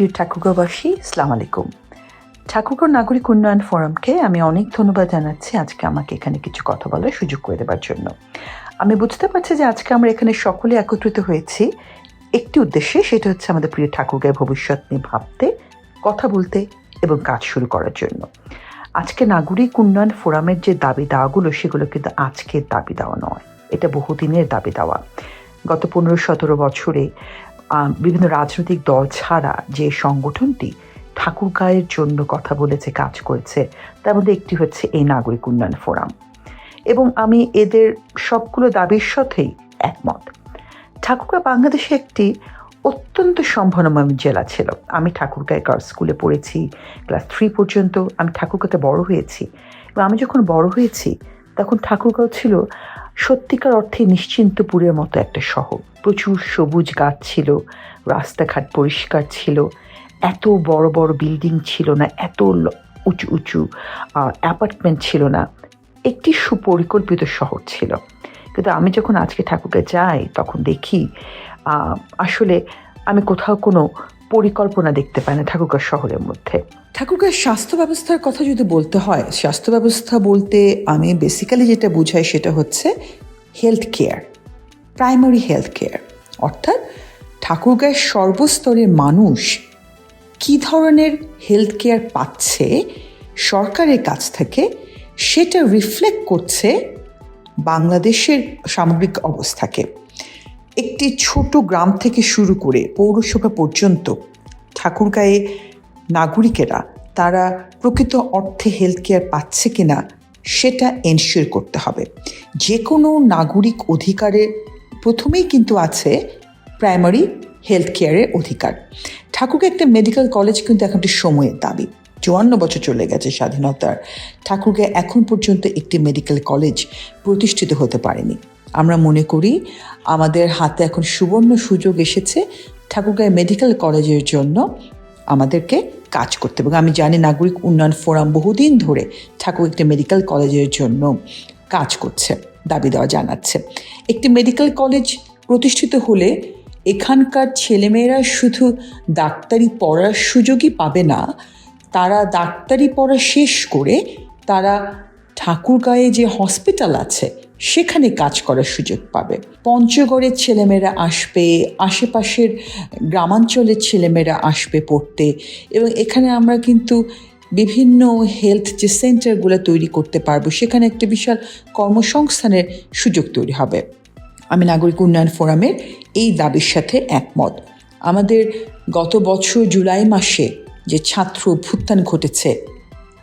প্রিয় ঠাকুরগাঁওবাসী ইসলাম আলাইকুম। ঠাকুরগাঁও নাগরিক উন্নয়ন ফোরামকে আমি অনেক ধন্যবাদ জানাচ্ছি আজকে আমাকে এখানে কিছু কথা বলার সুযোগ করে দেবার জন্য। আমি বুঝতে পারছি যে আজকে আমরা এখানে সকলে একত্রিত হয়েছি। একটি উদ্দেশ্যে সেটা হচ্ছে আমাদের প্রিয় ঠাকুরগাঁয়ের ভবিষ্যৎ নিয়ে ভাবতে, কথা বলতে এবং কাজ শুরু করার জন্য। আজকে নাগরিক উন্নয়ন ফোরামের যে দাবি দাওয়াগুলো, সেগুলো কিন্তু আজকের দাবি দেওয়া নয়। এটা বহুদিনের দাবি দেওয়া। গত পনেরো সতেরো বছরে বিভিন্ন রাজনৈতিক দল ছাড়া যে সংগঠনটি ঠাকুরগাঁয়ের জন্য কথা বলেছে, কাজ করেছে, তার মধ্যে একটি হচ্ছে এই নাগরিক উন্নয়ন ফোরাম। এবং আমি এদের সবগুলো দাবির সাথেই একমত। ঠাকুরগাঁ বাংলাদেশে একটি অত্যন্ত সম্ভাবনাময় জেলা ছিল। আমি ঠাকুরগাঁয় গার্লস স্কুলে পড়েছি, ক্লাস থ্রি পর্যন্ত। আমি ঠাকুরগাঁতে বড় হয়েছি। এবং আমি যখন বড় হয়েছি, তখন ঠাকুরগাঁও ছিল সত্যিকার অর্থে নিশ্চিন্তপুরের মতো একটা শহর। প্রচুর সবুজ গাছ ছিল, রাস্তাঘাট পরিষ্কার ছিল, এত বড় বড় বিল্ডিং ছিল না, এত উঁচু উঁচু অ্যাপার্টমেন্ট ছিল না। একটি সুপরিকল্পিত শহর ছিল। কিন্তু আমি যখন আজকে ঠাকুরকে যাই, তখন দেখি আসলে আমি কোথাও কোনো পরিকল্পনা দেখতে পায় না ঠাকুরগাঁও শহরের মধ্যে। ঠাকুরগাঁর স্বাস্থ্য ব্যবস্থার কথা যদি বলতে হয়, স্বাস্থ্য ব্যবস্থা বলতে আমি বেসিক্যালি যেটা বুঝাই সেটা হচ্ছে health care primary health care অর্থাৎ ঠাকুরগাঁয়ের সর্বস্তরের মানুষ কী ধরনের হেলথ কেয়ার পাচ্ছে, সরকারের কাছ থেকে সেটা রিফ্লেক্ট করছে বাংলাদেশের সামগ্রিক অবস্থাকে। একটি ছোট গ্রাম থেকে শুরু করে পৌরসভা পর্যন্ত ঠাকুরগাঁয়ে নাগরিকেরা তারা প্রকৃত অর্থে হেলথ কেয়ার পাচ্ছে কিনা সেটা এনশিওর করতে হবে। যে কোনো নাগরিক অধিকারের প্রথমেই কিন্তু আছে প্রাইমারি হেলথ কেয়ারের অধিকার। ঠাকুরকে একটা মেডিকেল কলেজ কিন্তু এখন একটি সময়ের দাবি। চুয়ান্ন বছর চলে গেছে স্বাধীনতার। ঠাকুরকে এখন পর্যন্ত একটি মেডিকেল কলেজ প্রতিষ্ঠিত হতে পারেনি। আমরা মনে করি আমাদের হাতে এখন সুবর্ণ সুযোগ এসেছে ঠাকুরগাঁয় মেডিকেল কলেজের জন্য আমাদেরকে কাজ করতে। এবং আমি জানি নাগরিক উন্নয়ন ফোরাম বহুদিন ধরে ঠাকুর একটি মেডিকেল কলেজের জন্য কাজ করছে, দাবি দেওয়া জানাচ্ছে। একটি মেডিকেল কলেজ প্রতিষ্ঠিত হলে এখানকার ছেলেমেয়েরা শুধু ডাক্তারি পড়ার সুযোগই পাবে না, তারা ডাক্তারি পড়া শেষ করে তারা ঠাকুরগাঁয়ে যে হসপিটাল আছে সেখানে কাজ করার সুযোগ পাবে। পঞ্চগড়ের ছেলেমেয়েরা আসবে, আশেপাশের গ্রামাঞ্চলের ছেলেমেয়েরা আসবে পড়তে এবং এখানে আমরা কিন্তু বিভিন্ন হেলথ যে সেন্টারগুলো তৈরি করতে পারব, সেখানে একটা বিশাল কর্মসংস্থানের সুযোগ তৈরি হবে। আমি নাগরিক উন্নয়ন ফোরামের এই দাবির সাথে একমত। আমাদের গত বছর জুলাই মাসে যে ছাত্র অভ্যুত্থান ঘটেছে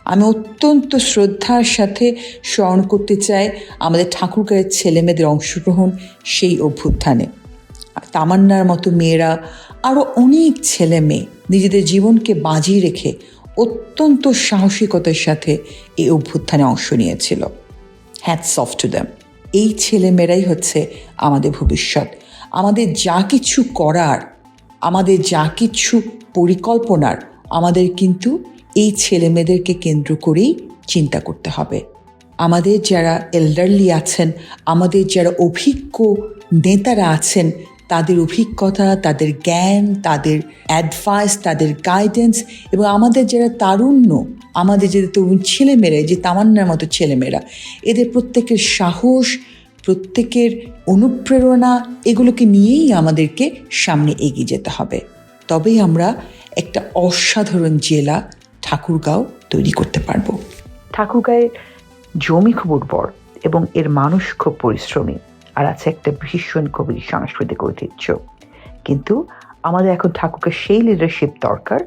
আমি অত্যন্ত শ্রদ্ধার সাথে স্মরণ করতে চাই আমাদের ঠাকুরগাঁয়ের ছেলেমেয়েদের অংশগ্রহণ সেই অভ্যুত্থানে। তামান্নার মতো মেয়েরা আরও অনেক ছেলে মেয়ে নিজেদের জীবনকে বাজিয়ে রেখে অত্যন্ত সাহসিকতার সাথে এই অভ্যুত্থানে অংশ নিয়েছিল। হ্যাটস অফ টু দ্যাম এই ছেলেমেয়েরাই হচ্ছে আমাদের ভবিষ্যৎ। আমাদের যা কিছু করার, আমাদের যা কিছু পরিকল্পনার, আমাদের কিন্তু এই ছেলেমেয়েদেরকে কেন্দ্র করেই চিন্তা করতে হবে। আমাদের যারা এল্ডারলি আছেন, আমাদের যারা অভিজ্ঞ নেতারা আছেন, তাদের অভিজ্ঞতা, তাদের জ্ঞান, তাদের অ্যাডভাইস তাদের গাইডেন্স এবং আমাদের যারা তারুণ্য, আমাদের যে তরুণ ছেলেমেয়েরা যে তামান্নার মতো ছেলেমেয়েরা, এদের প্রত্যেকের সাহস, প্রত্যেকের অনুপ্রেরণা, এগুলোকে নিয়েই আমাদেরকে সামনে এগিয়ে যেতে হবে। তবেই আমরা একটা অসাধারণ জেলা ঠাকুরগাঁও তৈরি করতে পারব। ঠাকুরগাঁয়ের জমি খুব উর্বর এবং এর মানুষ খুব পরিশ্রমী আর আছে একটা ভীষণ কবির সাংস্কৃতিক ঐতিহ্য। কিন্তু আমাদের এখন ঠাকুরকে সেই লিডারশিপ দরকার,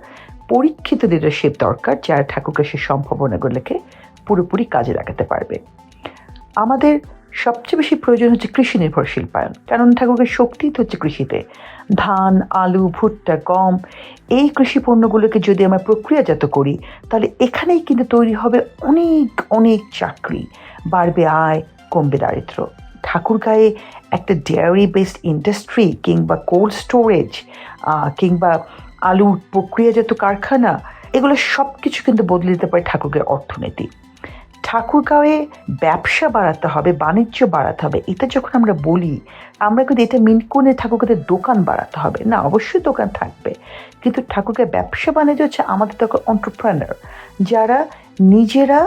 পরীক্ষিত লিডারশিপ দরকার যারা ঠাকুরকে সেই সম্ভাবনাগুলোকে পুরোপুরি কাজে লাগাতে পারবে। আমাদের সবচেয়ে বেশি প্রয়োজন হচ্ছে কৃষি নির্ভর শিল্পায়ন। কারণ ঠাকুরের শক্তি তো হচ্ছে কৃষিতে। ধান, আলু, ভুট্টা, গম, এই কৃষি পণ্যগুলোকে যদি আমরা প্রক্রিয়াজাত করি, তাহলে এখানেই কিন্তু তৈরি হবে অনেক অনেক চাকরি। বাড়বে আয়, কমবে দারিদ্র। ঠাকুর ঠাকুরগাঁয়ে একটা ডেয়ারি বেসড ইন্ডাস্ট্রি কিংবা কোল্ড স্টোরেজ কিংবা আলু প্রক্রিয়াজাত কারখানা, এগুলো সব কিছু কিন্তু বদলে দিতে পারে ঠাকুরগাঁয়ের অর্থনীতি। ঠাকুরগাঁওয়ে ব্যবসা বাড়াতে হবে, বাণিজ্য বাড়াতে হবে, এটা যখন আমরা বলি, আমরা কিন্তু এটা মিন করে ঠাকুরগাঁতে দোকান বাড়াতে হবে। না, অবশ্যই দোকান থাকবে, কিন্তু ঠাকুরকে ব্যবসা বাণিজ্য হচ্ছে আমাদের তখন অন্টারপ্রেনার যারা নিজেরা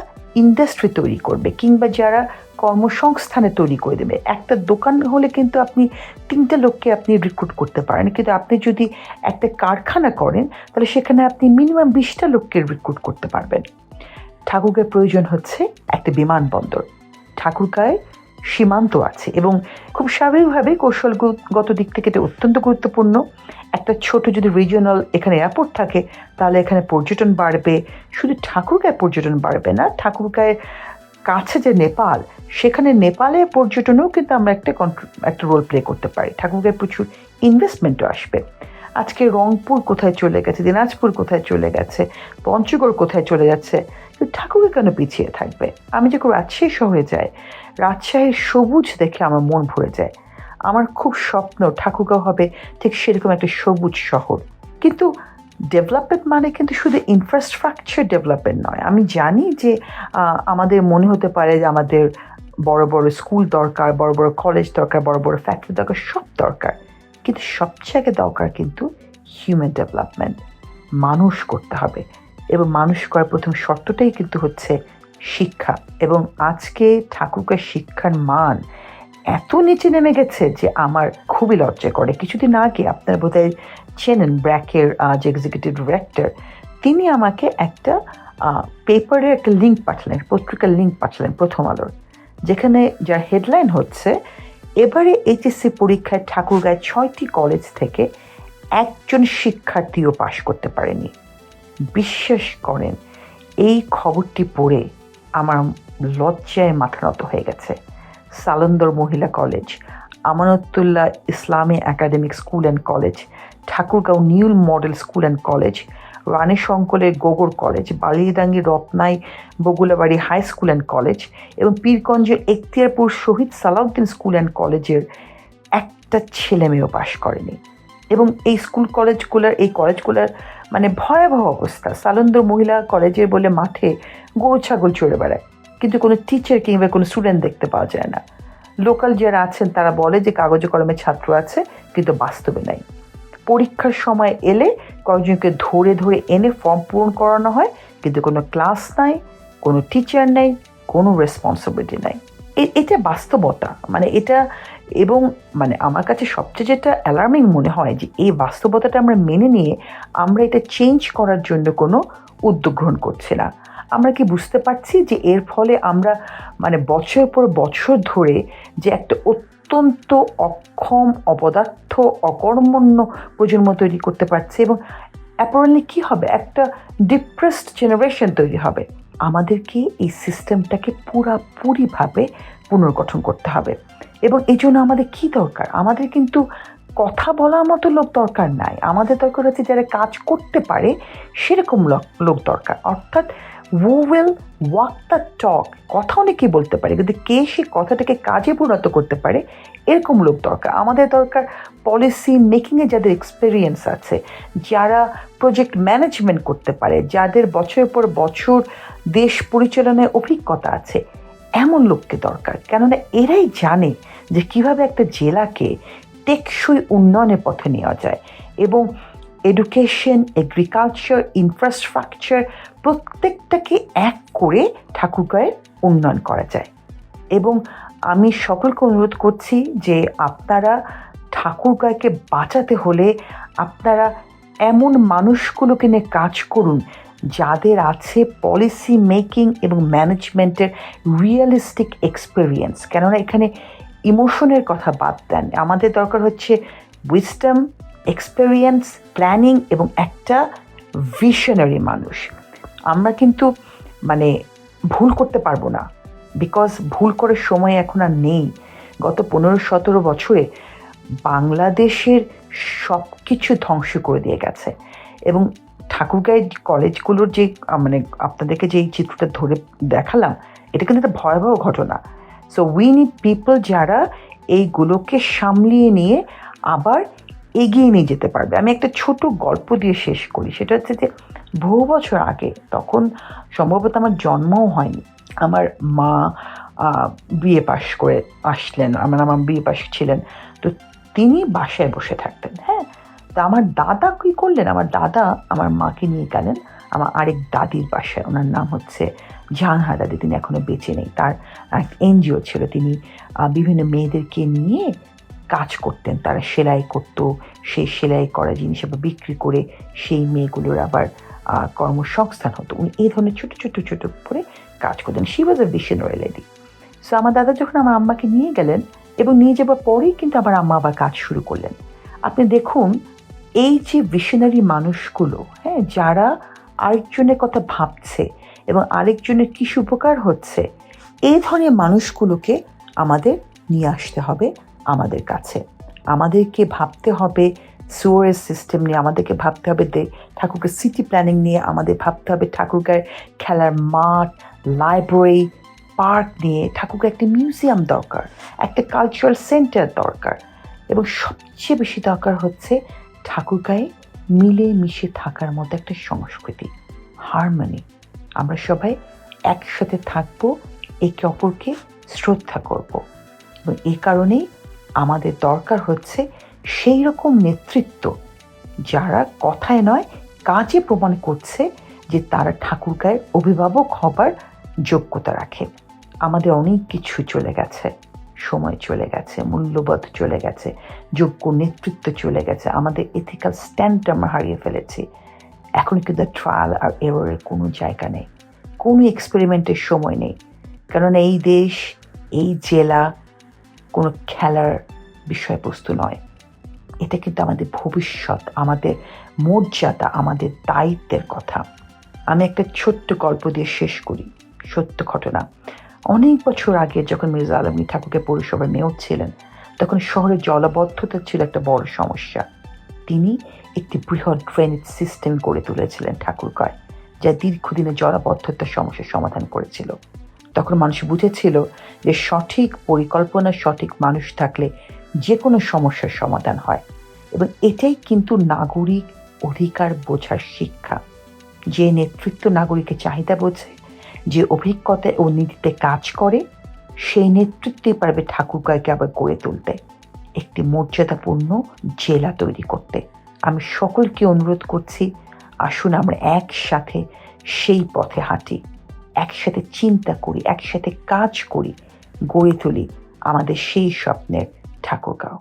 ইন্ডাস্ট্রি তৈরি করবে, কিংবা যারা কর্মসংস্থানে তৈরি করে দেবে। একটা দোকান হলে কিন্তু আপনি তিনটে লোককে আপনি রিক্রুট করতে পারেন, কিন্তু আপনি যদি একটা কারখানা করেন, তাহলে সেখানে আপনি মিনিমাম বিশটা লোককে রিক্রুট করতে পারবেন। ঠাকুরগাঁয় প্রয়োজন হচ্ছে একটা বিমানবন্দর। ঠাকুরগাঁয় সীমান্ত আছে এবং খুব স্বাভাবিকভাবে কৌশলগত দিক থেকে এটা অত্যন্ত গুরুত্বপূর্ণ। একটা ছোট যদি রিজিওনাল এখানে এয়ারপোর্ট থাকে, তাহলে এখানে পর্যটন বাড়বে। শুধু ঠাকুরগাঁয় পর্যটন বাড়বে না, ঠাকুরগাঁয়ের কাছে যে নেপাল, সেখানে নেপালে পর্যটনেও কিন্তু আমরা একটা কন্ট্রো একটা রোল প্লে করতে পারি। ঠাকুরগাঁয় প্রচুর ইনভেস্টমেন্টও আসবে। আজকে রংপুর কোথায় চলে গেছে, দিনাজপুর কোথায় চলে গেছে, পঞ্চগড় কোথায় চলে যাচ্ছে ঠাকুরগাঁ কেন পিছিয়ে থাকবে? আমি যখন রাজশাহী শহরে যাই, রাজশাহীর সবুজ দেখে আমার মন ভরে যায়। আমার খুব স্বপ্ন ঠাকুরগাঁও হবে ঠিক সেরকম একটা সবুজ শহর। কিন্তু ডেভেলপমেন্ট মানে কিন্তু শুধু ইনফ্রাস্ট্রাকচার ডেভেলপমেন্ট নয়। আমি জানি যে আমাদের মনে হতে পারে যে আমাদের বড় বড় স্কুল দরকার, বড় বড় কলেজ দরকার, বড় বড় ফ্যাক্টরি দরকার, সব দরকার। কিন্তু সবচেয়ে আগে দরকার কিন্তু হিউম্যান ডেভেলপমেন্ট মানুষ করতে হবে। এবং মানুষ করার প্রথম শর্তটাই কিন্তু হচ্ছে শিক্ষা। এবং আজকে ঠাকুরকার শিক্ষার মান এত নিচে নেমে গেছে যে আমার খুবই লজ্জা করে। কিছুদিন আগে আপনার বোধহয় চেনেন ব্র্যাকের যে এক্সিকিউটিভ ডিরেক্টর তিনি আমাকে একটা পেপারের একটা লিঙ্ক পাঠালেন, পত্রিকার লিঙ্ক পাঠালেন প্রথম আলোর, যেখানে যার হেডলাইন হচ্ছে এবারে এইচএসসি পরীক্ষায় ঠাকুরগাঁয় ছয়টি কলেজ থেকে একজন শিক্ষার্থীও পাশ করতে পারেনি। বিশ্বাস করেন, এই খবরটি পড়ে আমার লজ্জায় মাথা নত হয়ে গেছে। সালন্দর মহিলা college Amanatullah Islami academic school and college Thakurgaon নিউল model school and college Rani শঙ্কলের গোগর college, Balidangi Ratnai Bogulabari high school and college এবং পীরগঞ্জের এখতিয়ারপুর শহীদ সালাউদ্দিন স্কুল অ্যান্ড কলেজের একটা ছেলে মেয়েও পাশ করেনি। এবং এই স্কুল কলেজগুলোর, এই কলেজগুলোর মানে ভয়াবহ অবস্থা। সালন্দর মহিলা কলেজের বলে মাঠে গরু, ছাগল চড়ে বেড়ায়, কিন্তু কোনো টিচার কিংবা কোনো স্টুডেন্ট দেখতে পাওয়া যায় না। লোকাল যারা আছেন তারা বলে যে কাগজে কলমে ছাত্র আছে, কিন্তু বাস্তবে নাই। পরীক্ষার সময় এলে কয়েকজনকে ধরে ধরে এনে ফর্ম পূরণ করানো হয়, কিন্তু কোনো ক্লাস নাই, কোনো টিচার নেই, কোনো রেসপন্সিবিলিটি নাই। এটা বাস্তবতা। মানে এটা এবং মানে আমার কাছে সবচেয়ে যেটা অ্যালার্মিং মনে হয় যে এই বাস্তবতাটা আমরা মেনে নিয়ে আমরা এটা চেঞ্জ করার জন্য কোনো উদ্যোগ গ্রহণ করছি না। আমরা কি বুঝতে পারছি যে এর ফলে আমরা মানে বছর পর বছর ধরে যে একটা অত্যন্ত অক্ষম, অপদার্থ, অকর্মণ্য প্রজন্ম তৈরি করতে পারছে এবং অ্যাপারেন্টলি কী হবে? একটা ডিপ্রেসড জেনারেশন তৈরি হবে। আমাদেরকে এই সিস্টেমটাকে পুরাপুরিভাবে পুনর্গঠন করতে হবে। এবং এই জন্য আমাদের কি দরকার? আমাদের কিন্তু কথা বলার মতো লোক দরকার নাই। আমাদের দরকার হচ্ছে যারা কাজ করতে পারে, সেরকম লোক দরকার। অর্থাৎ who will walk the talk কথা অনেকেই বলতে পারে, কিন্তু কে সে কথাটাকে কাজে পরিণত করতে পারে, এরকম লোক দরকার। আমাদের দরকার পলিসি মেকিংয়ে যাদের এক্সপেরিয়েন্স আছে, যারা প্রজেক্ট ম্যানেজমেন্ট করতে পারে, যাদের বছরের পর বছর দেশ পরিচালনায় অভিজ্ঞতা আছে, এমন লোককে দরকার। কেননা এরাই জানে যে কীভাবে একটা জেলাকে টেকসই উন্নয়নের পথে নেওয়া যায় এবং এডুকেশন এগ্রিকালচার ইনফ্রাস্ট্রাকচার প্রত্যেকটাকে এক করে ঠাকুরগাঁয়ের উন্নয়ন করা যায়। এবং আমি সকলকে অনুরোধ করছি যে আপনারা ঠাকুরগাঁয়কে বাঁচাতে হলে আপনারা এমন মানুষগুলোকে নিয়ে কাজ করুন যাদের আছে পলিসি মেকিং এবং ম্যানেজমেন্টের রিয়েলিস্টিক এক্সপিরিয়েন্স কেননা এখানে ইমোশনের কথা বাদ দেন। আমাদের দরকার হচ্ছে উইস্টম এক্সপেরিয়েন্স প্ল্যানিং এবং একটা ভিশনারি মানুষ। আমরা কিন্তু মানে ভুল করতে পারব না। বিকজ ভুল করার সময় এখন আর নেই। গত পনেরো সতেরো বছরে বাংলাদেশের সব কিছু ধ্বংস করে দিয়ে গেছে। এবং ঠাকুরগাঁয় কলেজগুলোর যে মানে আপনাদেরকে যে চিত্রটা ধরে দেখালাম, এটা কিন্তু একটা ভয়াবহ ঘটনা। সো উই নিড পিপল যারা এইগুলোকে সামলিয়ে নিয়ে আবার এগিয়ে নিয়ে যেতে পারবে। আমি একটা ছোট গল্প দিয়ে শেষ করি। সেটা হচ্ছে যে, বহু বছর আগে তখন সম্ভবত আমার জন্মও হয়নি। আমার মা বিএ পাশ করে আসলেন। আমার আমার বিএ পাশ ছিলেন। তো তিনি বাসায় বসে থাকতেন হ্যাঁ? তা আমার দাদা কী করলেন? আমার দাদা আমার মাকে নিয়ে গেলেন আমার আরেক দাদির বাসায়। ওনার নাম হচ্ছে জাহানহা দাদি। তিনি এখনও বেঁচে নেই। তার এক এনজিও ছিল। তিনি বিভিন্ন মেয়েদেরকে নিয়ে কাজ করতেন, তারা সেলাই করতো সেই সেলাই করা জিনিস আবার বিক্রি করে সেই মেয়েগুলোর আবার কর্মসংস্থান হতো। উনি এই ধরনের ছোট ছোট ছোট করে কাজ করতেন। She was a visionary lady so আমার দাদা যখন আমার আম্মাকে নিয়ে গেলেন এবং নিয়ে যাবার পরেই কিন্তু আমার আম্মা আবার কাজ শুরু করলেন। আপনি দেখুন, এই যে ভিশনারি মানুষগুলো হ্যাঁ যারা আরেকজনের কথা ভাবছে এবং আরেকজনের কি উপকার হচ্ছে এই ধরনের মানুষগুলোকে আমাদের নিয়ে আসতে হবে। আমাদের কাছে। আমাদেরকে ভাবতে হবে সুয়ারেজ সিস্টেম নিয়ে, আমাদেরকে ভাবতে হবে দে ঠাকুরকে সিটি প্ল্যানিং নিয়ে, আমাদের ভাবতে হবে ঠাকুরগার খেলার মাঠ লাইব্রেরি পার্ক নিয়ে। ঠাকুরকে একটা মিউজিয়াম দরকার, একটা কালচারাল সেন্টার দরকার। এবং সবচেয়ে বেশি দরকার হচ্ছে ঠাকুরগায়ে মিলে মিশে থাকার মতো একটা সংস্কৃতি হারমোনি আমরা সবাই একসাথে থাকব, একে অপরকে শ্রদ্ধা করব। এবং এই কারণেই আমাদের দরকার হচ্ছে সেই রকম নেতৃত্ব যারা কথায় নয়, কাজে প্রমাণ করছে যে তারা ঠাকুরগায়ের অভিভাবক হবার যোগ্যতা রাখে। আমাদের অনেক কিছু চলে গেছে। সময় চলে গেছে, মূল্যবোধ চলে গেছে, যোগ্য নেতৃত্ব চলে গেছে। আমাদের এথিক্যাল স্ট্যান্ডটা আমরা হারিয়ে ফেলেছি। এখন কিন্তু ট্রায়াল আর এররের কোনো জায়গা নেই। কোনো এক্সপেরিমেন্টের সময় নেই। কারণ এই দেশ, এই জেলা কোনো খেলার বিষয়বস্তু নয়। এটা কিন্তু আমাদের ভবিষ্যৎ, আমাদের মর্যাদা, আমাদের দায়িত্বের কথা। আমি একটা ছোট্ট গল্প দিয়ে শেষ করি। সত্য ঘটনা। অনেক বছর আগে যখন মির্জা আলমী ঠাকুরকে পৌরসভার মেয়র ছিলেন, তখন শহরে জলবদ্ধতা ছিল একটা বড় সমস্যা। তিনি একটি বৃহৎ ড্রেনেজ সিস্টেম গড়ে তুলেছিলেন ঠাকুরগাঁয়, যা দীর্ঘদিনে জলাবদ্ধতার সমস্যার সমাধান করেছিল। তখন মানুষ বুঝেছিল যে সঠিক পরিকল্পনা, সঠিক মানুষ থাকলে যে কোনো সমস্যার সমাধান হয়। এবং এটাই কিন্তু নাগরিক অধিকার বোঝার শিক্ষা। যে নেতৃত্ব নাগরিকের চাহিদা বোঝে, যে অভিজ্ঞতায় ও নীতিতে কাজ করে, সেই নেতৃত্বে পারবে ঠাকুরগাঁয়কে আবার গড়ে তুলতে, একটি মর্যাদাপূর্ণ জেলা তৈরি করতে। আমি সকলকে অনুরোধ করছি, আসুন আমরা একসাথে সেই পথে হাঁটি। একসাথে চিন্তা করি একসাথে কাজ করি গড়ে তুলি আমাদের সেই স্বপ্নের ঠাকুরগাঁও।